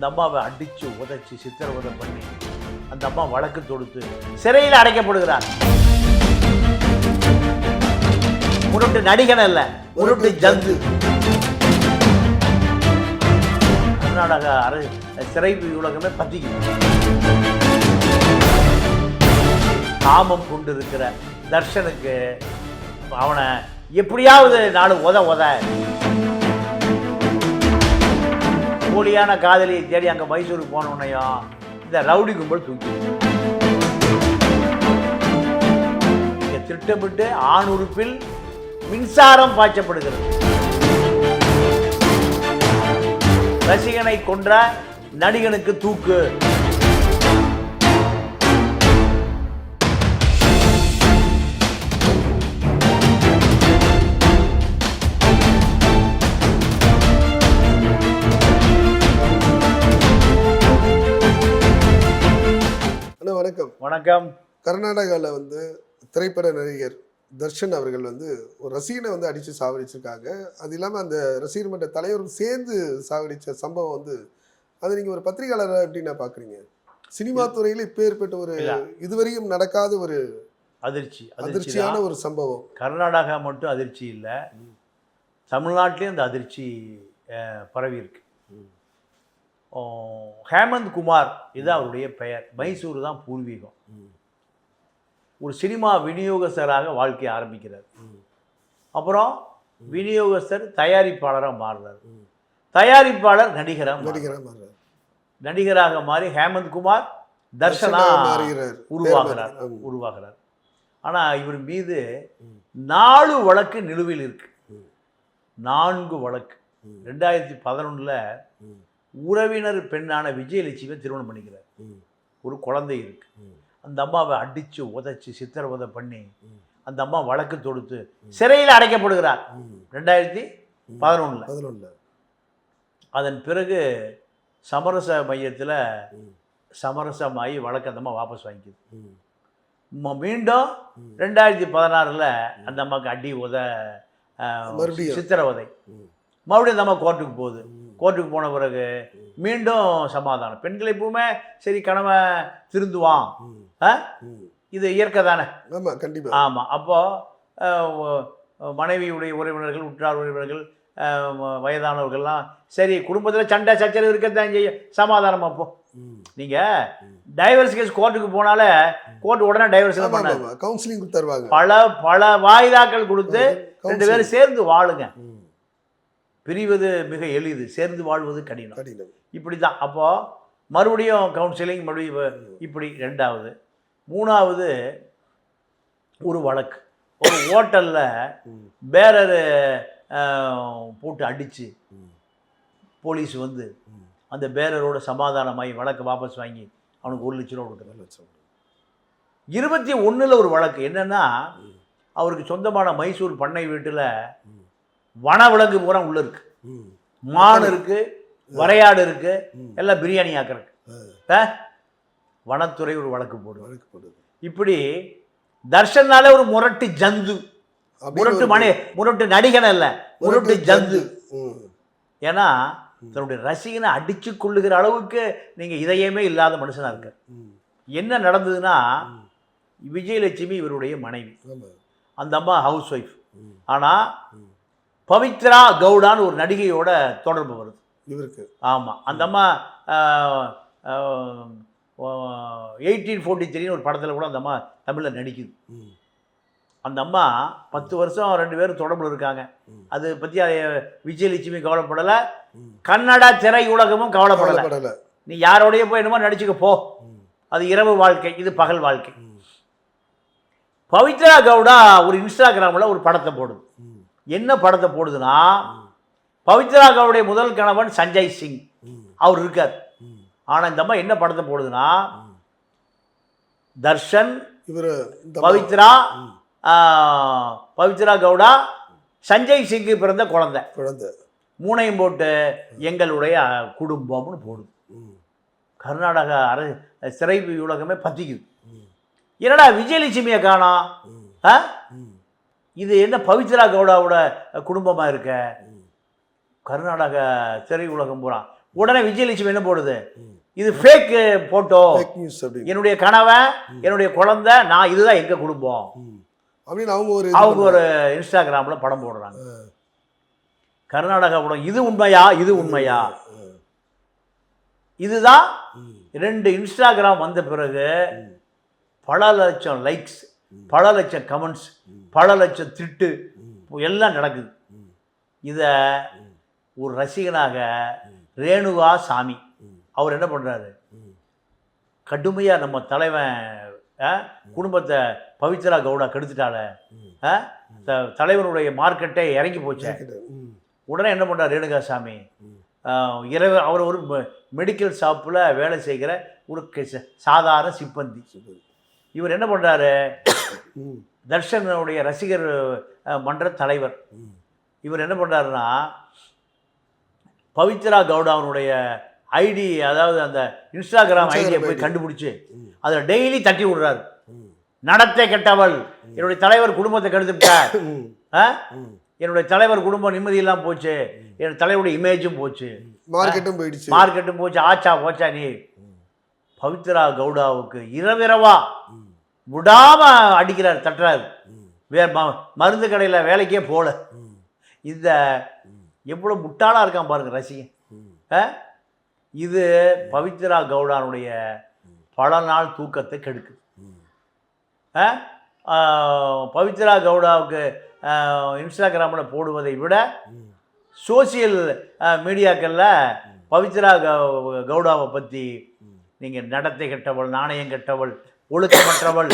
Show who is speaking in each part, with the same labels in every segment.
Speaker 1: அந்த அம்மாவை அடித்து உதைச்சி சித்திரவதை பண்ணி அந்த அம்மா வழக்கு தொடுத்து சிறையில் அடைக்கப்படுகிறார். உருட்டு நடிகன் அல்ல உருட்டு ஜந்து கர்நாடக அரை சிறை உலகமே பத்திக்குது. காமம் கொண்டு இருக்கிற தர்ஷனுக்கு அவனை எப்படியாவது நாலு உத உத. போலியான காதலியை தேடி அங்கே மைசூருக்கு போனோன்னையும் இந்த ரவுடி கும்பல் தூக்கி. இங்கே திட்டமிட்டு ஆண் உறுப்பில் மின்சாரம் பாய்ச்சப்படுகிறது. ரசிகனை கொன்ற நடிகனுக்கு தூக்கு.
Speaker 2: வணக்கம். கர்நாடகாவில் வந்து திரைப்பட நடிகர் தர்ஷன் அவர்கள் வந்து ஒரு ரசிகனை வந்து அடித்து சாவடிச்சிருக்காங்க. அது இல்லாமல் அந்த ரசிகர் மன்ற தலைவரும் சேர்ந்து சாவடிச்ச சம்பவம் வந்து அதை நீங்கள் ஒரு பத்திரிகையாளராக எப்படி நான் பார்க்குறீங்க சினிமா துறையில் இப்போ ஏற்பட்ட ஒரு. இதுவரையும் நடக்காத ஒரு
Speaker 1: அதிர்ச்சி. அதிர்ச்சியான
Speaker 2: ஒரு சம்பவம்.
Speaker 1: கர்நாடகா மட்டும் அதிர்ச்சி இல்லை. தமிழ்நாட்டிலையும் அந்த அதிர்ச்சி பரவி இருக்கு. ஹேமந்த் குமார் இது அவருடைய பெயர் மைசூர் தான் பூர்வீகம் ஒரு சினிமா விநியோகஸ்தராக வாழ்க்கையை ஆரம்பிக்கிறார் அப்புறம் விநியோகஸ்தர் தயாரிப்பாளராக மாறுறார் தயாரிப்பாளர் நடிகராக.
Speaker 2: நடிகராக
Speaker 1: நடிகராக மாறி ஹேமந்த் குமார் தர்ஷனா உருவாகிறார். உருவாகிறார் ஆனால் இவர் மீது நாலு வழக்கு நிலுவையில் இருக்கு. நான்கு வழக்கு. ரெண்டாயிரத்தி பதினொன்றில். உறவினர் பெண்ணான விஜயலட்சுமியை திருமணம் பண்ணிக்கிறார். ஒரு குழந்தை இருக்கு. அந்த அம்மாவை அடித்து உதைச்சி சித்திரவதை பண்ணி. அந்த அம்மா வழக்கு தொடுத்து சிறையில் அடைக்கப்படுகிறார். ரெண்டாயிரத்தி பதினொன்றில்
Speaker 2: பதினொன்றில்
Speaker 1: அதன் பிறகு சமரச மையத்தில். சமரசமாகி வழக்கு அந்த அம்மா வாபஸ் வாங்கிக்குது மீண்டும். ரெண்டாயிரத்தி பதினாறில் அந்த அம்மாவுக்கு அடி உத. சித்திரவதை. மறுபடியும் அந்த அம்மா கோர்ட்டுக்கு போகுது. கோர்ட்டுக்கு போன பிறகு மீண்டும் சமாதானம் பெண்கள் எப்பவுமே சரி கணவன் திருந்துவான். ஆ? இது இயற்கை தானே
Speaker 2: ஆமா கண்டிப்பா
Speaker 1: ஆமாம் அப்போது மனைவியுடைய உறவினர்கள் உற்றார் உறவினர்கள் வயதானவர்கள்லாம் சரி குடும்பத்தில் சண்டை சச்சரவு இருக்கத்தான் செய்யும் சமாதானம் அப்போ. நீங்கள். டைவர்ஸ் கேஸ் கோர்ட்டுக்கு போனாலே கோர்ட் உடனே டைவர்ஸ்
Speaker 2: ஆமா, கவுன்சிலிங் தருவாங்க
Speaker 1: பல பல வாய்தாக்கள் கொடுத்து ரெண்டு. பேரும் சேர்ந்து வாழுங்க. பிரிவது மிக எளிது சேர்ந்து வாழ்வது கடினம்
Speaker 2: கடினம்
Speaker 1: இப்படி தான் அப்போது மறுபடியும் கவுன்சிலிங் மறுபடியும் இப்ப- இப்படி ரெண்டாவது மூணாவது ஒரு வழக்கு ஒரு ஹோட்டலில். பேரர் போட்டு அடித்து. போலீஸ் வந்து. அந்த பேரரோட சமாதானமாகி வழக்கு வாபஸ் வாங்கி அவனுக்கு ஒரு லட்ச ரூபா
Speaker 2: லட்சம்.
Speaker 1: இருபத்தி ஒன்றில் ஒரு வழக்கு என்னென்னா. அவருக்கு சொந்தமான மைசூர் பண்ணை வீட்டில். வனவிலங்கு பூரா உள்ள இருக்கு. மான் இருக்கு வரையாடு இருக்கு. எல்லாம் பிரியாணி ஆக்கிறதுக்கு
Speaker 2: ஆ,
Speaker 1: ஆ? வனத்துறை ஒரு வழக்கு போடுவார்
Speaker 2: வழக்கு போடுது.
Speaker 1: இப்படி தர்ஷன்னாலே ஒரு முரட்டு ஜந்து முரட்டு மணி முரட்டு நடிகன் அல்ல முரட்டு ஜந்து. ஏன்னா தன்னுடைய ரசிகனை அடிச்சு கொள்ளுகிற அளவுக்கு நீங்க இதயமே இல்லாத மனுஷனா இருக்கார்
Speaker 2: ம்.
Speaker 1: என்ன நடந்ததுன்னா. விஜயலட்சுமி இவருடைய மனைவி. அந்த அம்மா ஹவுஸ் ஒய்ஃப்
Speaker 2: ம்.
Speaker 1: பவித்ரா கவுடான்னு ஒரு நடிகையோட தொடர்பு வருது
Speaker 2: இவருக்கு
Speaker 1: ஆமாம் அந்த அம்மா எயிட்டீன் ஃபோர்ட்டி த்ரீன்னு ஒரு படத்தில் கூட அந்த அம்மா தமிழில் நடிக்குது. அந்த அம்மா பத்து வருஷம் ரெண்டு பேரும் தொடர்பில் இருக்காங்க. அது பற்றி விஜயலட்சுமி கவலைப்படலை. கன்னடா திரை உலகமும் கவலைப்படலை. நீ யாரோடய போய் என்னமோ நடிச்சுக்க போ. அது இரவு வாழ்க்கை இது பகல் வாழ்க்கை. பவித்ரா கவுடா ஒரு இன்ஸ்டாகிராமில் ஒரு படத்தை போடுது. என்ன படத்தை போடுதுன்னா. பவித்ரா கவுடைய முதல் கணவன் சஞ்சய் சிங். அவர் இருக்கார். ஆனால் இந்த அம்மா என்ன படத்தை போடுதுன்னா. தர்ஷன்
Speaker 2: இவரு
Speaker 1: பவித்ரா பவித்ரா கவுடா சஞ்சய் சிங்கு பிறந்த குழந்தை
Speaker 2: குழந்தை
Speaker 1: மூணையும் போட்டு எங்களுடைய குடும்பம்னு போடுது
Speaker 2: ம்.
Speaker 1: கர்நாடக அர சிறை உலகமே பத்திக்குது. என்னடா விஜயலட்சுமியை காணோம்
Speaker 2: ம்.
Speaker 1: ஆ. இது என்ன பவித்ரா கவுடாவோட குடும்பமாக இருக்க. கர்நாடக சிறை உலகம் பூரா. உடனே விஜயலட்சுமி என்ன போடுது? இது ஃபேக் போட்டோ என்னுடைய கணவன் என்னுடைய குழந்தை நான் இதுதான் எங்க குடும்பம்.
Speaker 2: அப்படின்னு அவங்க ஒரு
Speaker 1: அவங்க. ஒரு இன்ஸ்டாகிராம்ல படம் போடுறாங்க. கர்நாடகா படம் இது உண்மையா? இது உண்மையா? இதுதான். ரெண்டு இன்ஸ்டாகிராம் வந்த பிறகு. பல லட்சம் லைக்ஸ் பல லட்சம் கமெண்ட்ஸ் பல லட்சம் திட்டு. எல்லாம் நடக்குது. இதை ஒரு ரசிகனாக ரேணுகா சாமி. அவர் என்ன பண்ணுறாரு. கடுமையாக நம்ம தலைவன் குடும்பத்தை பவித்ரா கவுடா கெடுத்துட்டால தலைவனுடைய மார்க்கெட்டே இறங்கி போச்சு. உடனே என்ன பண்ணுறார் ரேணுகா சாமி இரவு அவர் ஒரு மெடிக்கல் ஷாப்பில் வேலை செய்கிற ஒரு சாதாரண சிப்பந்தி. இவர் என்ன பண்ணுறாரு. தர்ஷனுடைய ரசிகர் மன்ற தலைவர். இவர் என்ன பண்ணுறாருன்னா பவித்ரா கவுடாவுடைய ஐடி அதாவது அந்த இன்ஸ்டாகிராம் ஐடியை போய். கண்டுபிடிச்சு. அதில் டெய்லி தட்டி விடுறாரு. நடத்தை கெட்டவள். என்னுடைய தலைவர் குடும்பத்தை கெடுத்துட்டார். என்னுடைய தலைவர் குடும்பம் நிம்மதியெல்லாம் போச்சு. என் தலைவருடைய இமேஜும் போச்சு.
Speaker 2: மார்க்கெட்டும் போயிடுச்சு.
Speaker 1: மார்க்கெட்டும் போச்சு. ஆச்சா போச்சா நீ? பவித்ரா கவுடாவுக்கு இரவிரவா
Speaker 2: விடாமல்
Speaker 1: விடாம அடிக்கிறார் தட்டுறாரு
Speaker 2: ம்.
Speaker 1: வே ம- மருந்து கடையில் வேலைக்கே போகல இந்த எவ்வளோ முட்டாளாக இருக்கான் பாருங்க ரசிகன் ஆ? இது பவித்ரா கவுடானுடைய பல நாள் தூக்கத்தை
Speaker 2: கெடுக்கு
Speaker 1: ஆ? பவித்ரா கவுடாவுக்கு இன்ஸ்டாகிராமில் போடுவதை விட சோசியல் மீடியாக்களில் பவித்ரா கவு- கவுடாவை பற்றி நீங்கள் நடத்தை கெட்டவள் நாணயம் கெட்டவள் ஒழுக்கமற்றவள்.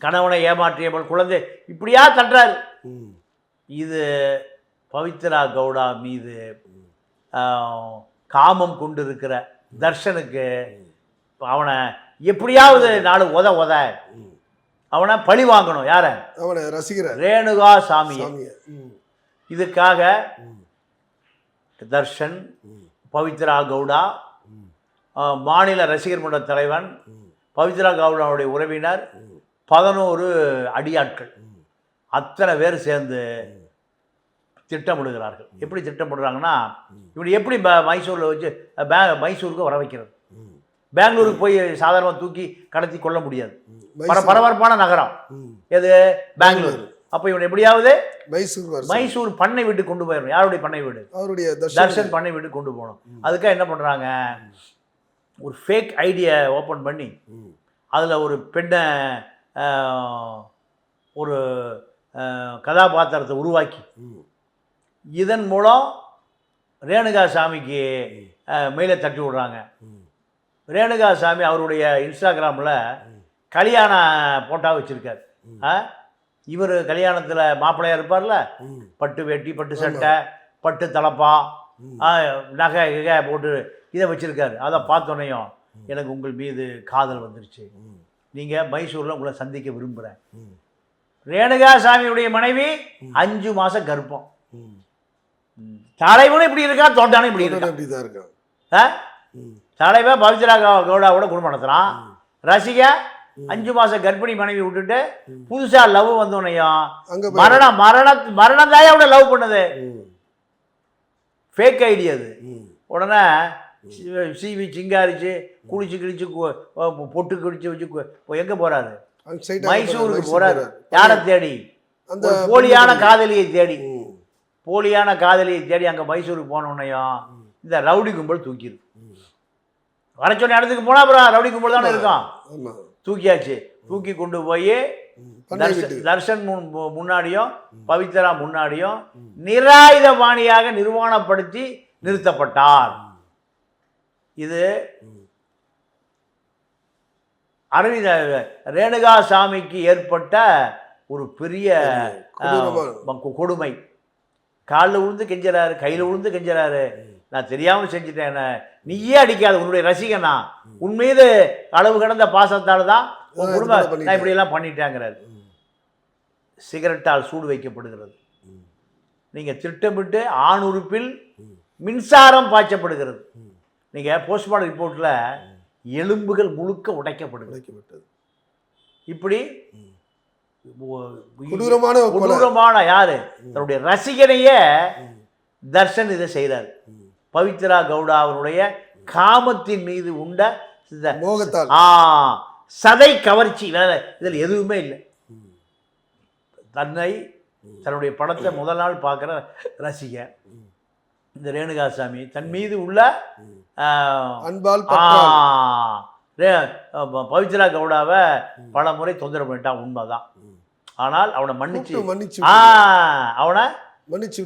Speaker 1: கணவனை ஏமாற்றியவள் குழந்தை இப்படியா தட்டுறாரு. இது பவித்ரா கவுடா மீது காமம் கொண்டிருக்கிற தர்ஷனுக்கு அவனை எப்படியாவது நாலு உத உத. அவனை பழி வாங்கணும் யார
Speaker 2: அவனை ரசிக்கிறார்
Speaker 1: ரேணுகா சாமியை
Speaker 2: சாமியை ம்.
Speaker 1: இதுக்காக. தர்ஷன். பவித்ரா கவுடா மாநில ரசிகர் மன்ற தலைவன். பவித்ரா கவுடாவுடைய உறவினர். பதினோரு அடியாட்கள். அத்தனை பேர் சேர்ந்து திட்டமிடுகிறார்கள் எப்படி திட்டமிடுறாங்கன்னா இவனை எப்படி மைசூரில் வச்சு பே மைசூருக்கு வர வைக்கிறது. பெங்களூருக்கு போய் சாதாரணமாக தூக்கி கடத்தி கொள்ள முடியாது. பர பரபரப்பான நகரம். எது பெங்களூர் அப்போ இவன் எப்படியாவது
Speaker 2: மைசூர்
Speaker 1: மைசூர் பண்ணை வீட்டுக்கு கொண்டு போயிடணும் யாருடைய பண்ணை வீடு
Speaker 2: அவருடைய தர்ஷன்
Speaker 1: பண்ணை வீட்டுக்கு கொண்டு போகணும் அதுக்காக என்ன பண்ணுறாங்க ஒரு ஃபேக் ஐடியை ஓப்பன் பண்ணி. அதில் ஒரு பெண்ணை ஒரு கதாபாத்திரத்தை உருவாக்கி. இதன் மூலம் ரேணுகா சாமிக்கு மேலே தட்டி விடுறாங்க. ரேணுகா சாமி அவருடைய இன்ஸ்டாகிராமில் கல்யாண போட்டா வச்சுருக்கார் இவர் கல்யாணத்தில் மாப்பிள்ளையா இருப்பார்ல. பட்டு வேட்டி பட்டு சட்டை பட்டு தலப்பா நகை போட்டு இதை வச்சுருக்காரு அதை பார்த்தோன்னையும் எனக்கு உங்கள் மீது காதல் வந்துருச்சு. நீங்கள் மைசூரில் உங்களை சந்திக்க விரும்புகிறேன். ரேணுகா சாமியுடைய மனைவி அஞ்சு மாதம் கர்ப்பம். தலைவனும் இப்படி இருக்கா தொண்டானும் இப்படி இருக்கா
Speaker 2: அப்படிதான் இருக்கான்
Speaker 1: ஆ? தலைவன் பவித்ரா கவுடாவோட குடும்பம் நடத்துகிறான் ரசிகா அஞ்சு மாதம் கர்ப்பிணி மனைவி விட்டுட்டு புதுசாக லவ்
Speaker 2: போய்
Speaker 1: மரணம் மரண மரணம் தாயா அவட லவ் பண்ணுது. ஃபேக் ஐடி அது. உடனே சீவி சிங்காரிச்சு குளிச்சு கிழிச்சு பொட்டு கிழிச்சு வச்சு கு- எங்க
Speaker 2: ஆ
Speaker 1: மைசூருக்கு
Speaker 2: மைசூர்
Speaker 1: போறாரு. யாரை தேடி?
Speaker 2: அந்த
Speaker 1: போலியான காதலியை தேடி. போலியான காதலியை தேடி அங்க மைசூருக்கு போனோன்னையும் இந்த ரவுடி கும்பல் தூக்கிடு. வர சொன்ன இடத்துக்கு போனா அப்புறம் ரவுடி கும்பல் தானே இருக்கும்
Speaker 2: ஆமா.
Speaker 1: தூக்கியாச்சு. தூக்கி கொண்டு போய் தர்ஷன் முன் முன்னாடியும் பவித்ரா முன்னாடியும் நிராயுதபாணியாக நிர்வாணப்படுத்தி நிறுத்தப்பட்டார். இது. அரவிந்த ரேணுகா சாமிக்கு ஏற்பட்ட ஒரு பெரிய கொடுமை காலில் விழுந்து கெஞ்சறாரு கையில் விழுந்து கெஞ்சறாரு நான் தெரியாமல் செஞ்சுட்டேன். நீயே அடிக்காத உன்னுடைய ரசிகனா உன் மீது அளவு கடந்த பாசத்தால் தான் உன்
Speaker 2: நான்
Speaker 1: குடும்ப. நான் இப்படியெல்லாம் பண்ணிட்டேங்கிறாரு. சிகரெட்டால் சூடு வைக்கப்படுகிறது. நீங்கள் திட்டமிட்டு ஆண் உறுப்பில்
Speaker 2: ம்.
Speaker 1: மின்சாரம் பாய்ச்சப்படுகிறது. நீங்கள் போஸ்ட்மார்டம் ரிப்போர்ட்டில் எலும்புகள் முழுக்க உடைக்கப்படுகிறது
Speaker 2: உடைக்கப்பட்டது.
Speaker 1: இப்படி
Speaker 2: கொடூரமான
Speaker 1: கொடூரமான யாரு? தன்னுடைய ரசிகனையே தர்ஷன் இதை செய்கிறார்
Speaker 2: ம்.
Speaker 1: பவித்ரா கவுடா அவருடைய காமத்தின் மீது உண்ட
Speaker 2: மோகத்தால்.
Speaker 1: ஆ சதை கவர்ச்சி வேற இதில் எதுவுமே இல்லை. தன்னை தன்னுடைய படத்தை முதல் நாள் பார்க்குற ரசிகன். இந்த ரேணுகாசாமி தன் மீது உள்ள
Speaker 2: அன்பால்
Speaker 1: பவித்ரா கவுடாவை பல முறை தொந்தரவு பண்ணிட்டான் உண்மைதான் ஆனால் அவனை மன்னிச்சு
Speaker 2: மன்னிச்சு.
Speaker 1: அவனை
Speaker 2: மன்னிச்சு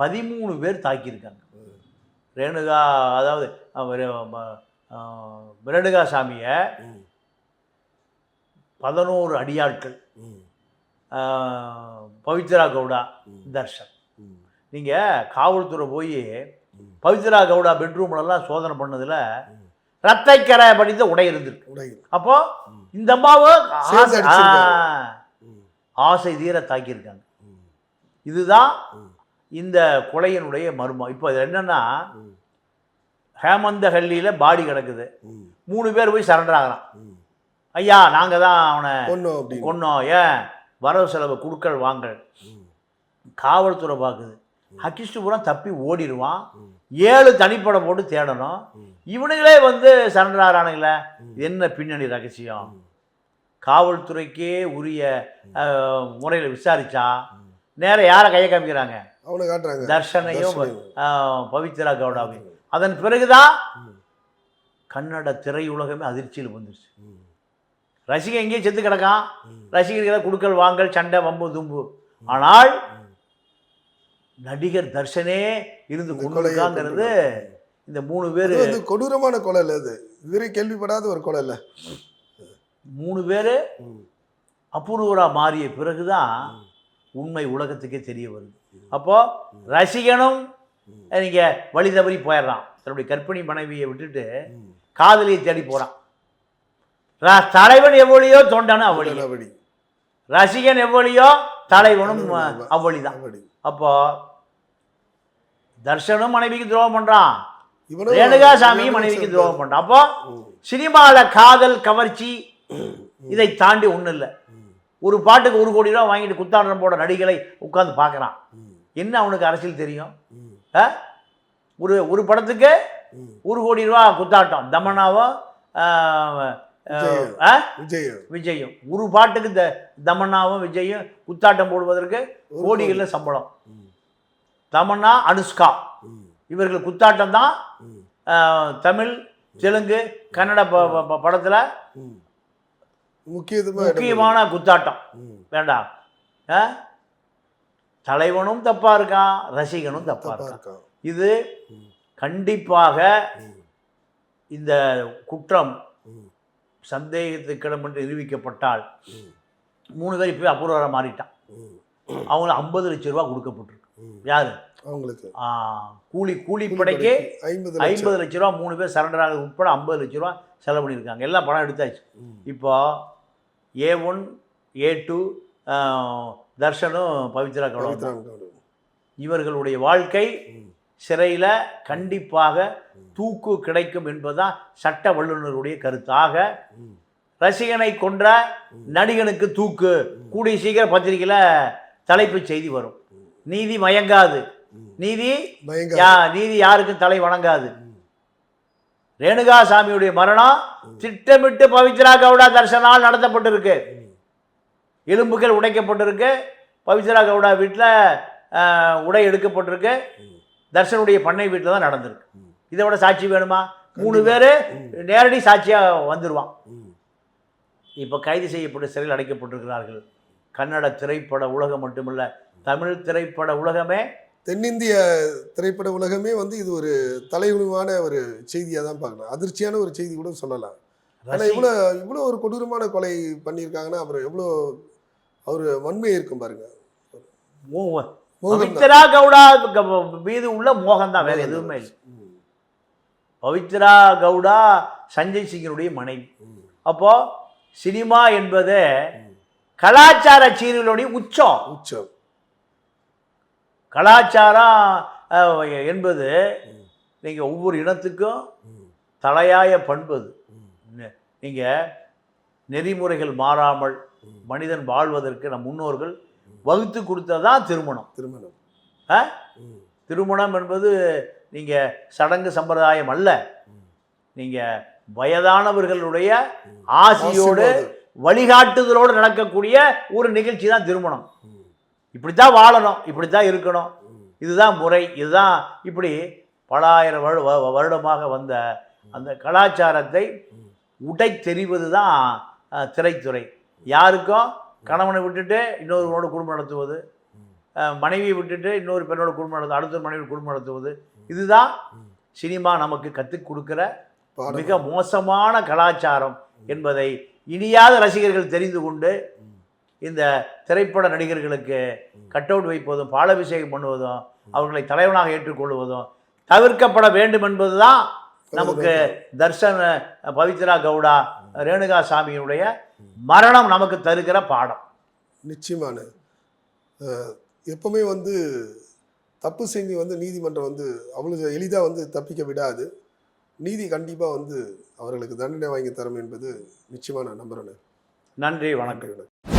Speaker 1: பதிமூணு பேர் தாக்கியிருக்காங்க ரேணுகா அதாவது ரேணுகா சாமியை. பதினோரு அடியாட்கள் பவித்ரா கவுடா. தர்ஷன். நீங்கள் காவல்துறை போய். பவித்ரா கவுடா பெட்ரூம்லலாம் சோதனை பண்ணதில். ரத்தைக்கரை படித்த உடை இருந்திருக்கு அப்போ. இந்த அம்மாவை ஆசை- தீர தாக்கியிருக்காங்க. இதுதான். இந்த கொலையினுடைய மர்மம் இப்போ இது என்னன்னா. ஹேமந்த ஹல்லியில் பாடி கிடக்குது. மூணு பேர் போய் சரண்டர் ஆகிறான். ஐயா நாங்கள் தான் அவனை
Speaker 2: கொன்னோம்
Speaker 1: ஏன் வரவு செலவு குடுக்கல் வாங்கல். காவல்துறை பார்க்குது ஹக்கிஷ்டுபுரம் தப்பி ஓடிடுவான். ஏழு தனிப்படம் போட்டு தேடணும். இவனுங்களே வந்து சரண்டர் ஆகிறானுங்களே. என்ன பின்னணி ரகசியம். காவல்துறைக்கே உரிய முறையில் விசாரிச்சா
Speaker 2: ம்.
Speaker 1: நேரா யாரை கையை காமிக்கிறாங்க
Speaker 2: அவனை காட்டுறாங்க
Speaker 1: தர்ஷனையும் பவித்ரா கவுடாவையும் அதன் பிறகுதான். கன்னட திரையுலகமே அதிர்ச்சியில் வந்துருச்சு. ரசிகன் எங்கேயும் செத்து கிடக்கான். ரசிகர்களை குடுக்கல் வாங்கல் சண்டை வம்பு தும்பு ஆனால். நடிகர் தர்ஷனே இருந்து
Speaker 2: இந்த
Speaker 1: கொண்டு
Speaker 2: கொலையை
Speaker 1: இருக்காங்கிறது
Speaker 2: கொண்டு
Speaker 1: இந்த மூணு பேர்
Speaker 2: வந்து கொடூரமான கொலை இல்ல அது. இதுவரை கேள்விப்படாத ஒரு கொலை இல்ல.
Speaker 1: மூணு பேர்
Speaker 2: ம்.
Speaker 1: அபூர்வரா மாறிய பிறகுதான்
Speaker 2: ம்.
Speaker 1: உண்மை உலகத்துக்கே தெரிய வருது. அப்போ ரசிகனும்
Speaker 2: ம்.
Speaker 1: நீங்க வழி தவறி போயிடுறான். தன்னுடைய கற்பிணி மனைவியை விட்டுட்டு. காதலியை தேடி போறான். ர- தலைவன் எவ்வளியோ தொண்டனும் அவ்வளியோ
Speaker 2: நடவடி.
Speaker 1: ரசிகன் எவ்வளியோ தலைவனும்
Speaker 2: தலைவனும்
Speaker 1: அவ்வளிதான்
Speaker 2: நடவடி.
Speaker 1: அப்போ தர்ஷனும் மனைவிக்கு துரோகம் பண்றான்
Speaker 2: இவனும்
Speaker 1: ரேணுகா சாமியும் மனைவிக்கு துரோகம் பண்றான் அப்போ
Speaker 2: ம்.
Speaker 1: சினிமால காதல் கவர்ச்சி. இதை தாண்டி ஒண்ணும் இல்லை. ஒரு பாட்டுக்கு ஒரு கோடி ரூபா வாங்கிட்டு குத்தாட்டம் போட நடிகளை உட்கார்ந்து பார்க்கறான். என்ன அவனுக்கு அரசியல் தெரியும்? ஒரு ஒரு படத்துக்கு. ஒரு கோடி ரூபா குத்தாட்டம் தமன்னாவோ ஆ, ஆ,
Speaker 2: விஜய்.
Speaker 1: ஆ?
Speaker 2: விஜய்
Speaker 1: விஜயும் ஒரு பாட்டுக்கு த தமன்னாவும் விஜயும் குத்தாட்டம் போடுவதற்கு கோடிகளில் சம்பளம். தமன்னா அனுஷ்கா. இவர்கள் குத்தாட்டம் தான். தமிழ் தெலுங்கு கன்னட படத்துல முக்கியமான குத்தாட்டம். வேண்டாம்? தலைவனும் தப்பா இருக்கான் ரசிகனும் தப்பா
Speaker 2: தப்பா
Speaker 1: இருக்கான். இது. கண்டிப்பாக. இந்த குற்றம். சந்தேகத்துக்கிடம் என்று நிரூபிக்கப்பட்டால். மூணு பேர் இப்போ அபூர்வராக மாறிட்டான். அவங்களுக்கு ஐம்பது லட்ச ரூபா கொடுக்கப்பட்டிருக்கு. யாரு
Speaker 2: அவங்களுக்கு
Speaker 1: கூலி கூலிப்படைக்கு
Speaker 2: ஐம்பது
Speaker 1: ஐம்பது லட்ச ரூபா மூணு பேர் சரண்டர் ஆகுது உட்பட ஐம்பது லட்ச ரூபா செலவு பண்ணியிருக்காங்க எல்லாம் பணம் எடுத்தாச்சு. இப்போ ஏ ஒன் ஏ டூ தர்ஷனும் பவித்ரா கவுடம். இவர்களுடைய வாழ்க்கை. சிறையில் கண்டிப்பாக தூக்கு கிடைக்கும் என்பதுதான் சட்ட வல்லுநருடைய கருத்தாக. ரசிகனை கொன்ற நடிகனுக்கு தூக்கு கூடிய சீக்கிரம் பத்திரிக்கையில் தலைப்புச் செய்தி வரும் நீதி மயங்காது. நீதி நீதி யாருக்கும் தலை வணங்காது. ரேணுகா சாமியுடைய மரணம் திட்டமிட்டு பவித்ரா கவுடா தர்சனால் நடத்தப்பட்டிருக்கு. எலும்புகள் உடைக்கப்பட்டிருக்கு பவித்ரா கவுடா வீட்டில் உடை எடுக்கப்பட்டிருக்கு. தர்ஷனுடைய பண்ணை வீட்டில் தான் நடந்திருக்கு. இதை விட சாட்சி வேணுமா? மூணு பேர் நேரடி சாட்சியாக வந்துடுவான். இப்போ கைது செய்யப்பட்டு சிறையில் அடைக்கப்பட்டிருக்கிறார்கள். கன்னட திரைப்பட உலகம் மட்டுமல்ல தமிழ் திரைப்பட உலகமே
Speaker 2: தென்னிந்திய திரைப்பட உலகமே வந்து இது ஒரு தலைகுனிவான ஒரு செய்தியா தான் பார்க்கலாம் அதிர்ச்சியான ஒரு செய்தி கூட சொல்லலாம். ஆனா
Speaker 1: ரசி-
Speaker 2: இவ்வளோ இவ்வளோ ஒரு கொடூரமான கொலை பண்ணியிருக்காங்கன்னா அப்புறம் எவ்வளோ அவர் வன்மை இருக்கும் பாருங்க.
Speaker 1: மோ-
Speaker 2: மோகம் தான்.
Speaker 1: பவித்ரா கவுடா மீது உள்ள மோகம் தான் வேற எதுவுமே இல்லை. பவித்ரா கவுடா சஞ்சய் சிங்கினுடைய மனைவி. அப்போ சினிமா என்பது. கலாச்சார சீரியலுடைய உச்சம்
Speaker 2: உச்சம்
Speaker 1: கலாச்சாரம் என்பது
Speaker 2: ம்.
Speaker 1: நீங்கள் ஒவ்வொரு இனத்துக்கும். தலையாய பண்பது
Speaker 2: ம்.
Speaker 1: நீங்கள் நெறிமுறைகள் மாறாமல். மனிதன் வாழ்வதற்கு நம் முன்னோர்கள் வகுத்து கொடுத்ததான் திருமணம்.
Speaker 2: திருமணம்.
Speaker 1: ஆ? திருமணம் என்பது நீங்கள் சடங்கு சம்பிரதாயம் அல்ல. நீங்கள் வயதானவர்களுடைய ஆசியோடு. வழிகாட்டுதலோடு நடக்கக்கூடிய ஒரு நிகழ்ச்சி தான் திருமணம் இப்படித்தான் வாழணும் இப்படித்தான் இருக்கணும். இதுதான் முறை இதுதான் இப்படி பலாயிரம் வருட வ- வருடமாக வந்த அந்த கலாச்சாரத்தை உடை தெரிவது தான் திரைத்துறை. யாருக்கும்? கணவனை விட்டுட்டு இன்னொருவனோட குடும்பம் நடத்துவது மனைவியை விட்டுட்டு இன்னொரு பெண்ணோட குடும்பம் நடத்து அடுத்த மனைவி குடும்பம் நடத்துவது இதுதான் சினிமா நமக்கு கற்றுக் கொடுக்கிற. மிக மோசமான கலாச்சாரம் என்பதை இனியாத ரசிகர்கள் தெரிந்து கொண்டு இந்த திரைப்பட நடிகர்களுக்கு கட் அவுட் வைப்பதும் பாலாபிஷேகம் பண்ணுவதும் அவர்களை தலைவனாக ஏற்றுக்கொள்வதும் தவிர்க்கப்பட வேண்டும் என்பதுதான் நமக்கு தர்ஷன் பவித்ரா கவுடா ரேணுகா சாமியினுடைய மரணம் நமக்கு தருகிற பாடம்.
Speaker 2: நிச்சயமான. எப்பவுமே வந்து தப்பு செஞ்சு வந்து நீதிமன்றம் வந்து அவ்வளவு எளிதாக வந்து தப்பிக்க விடாது. நீதி கண்டிப்பாக வந்து அவர்களுக்கு தண்டனை வாங்கி தரும் என்பது நிச்சயமாக நான் நம்புகிறேன்
Speaker 1: நன்றி வணக்கம்.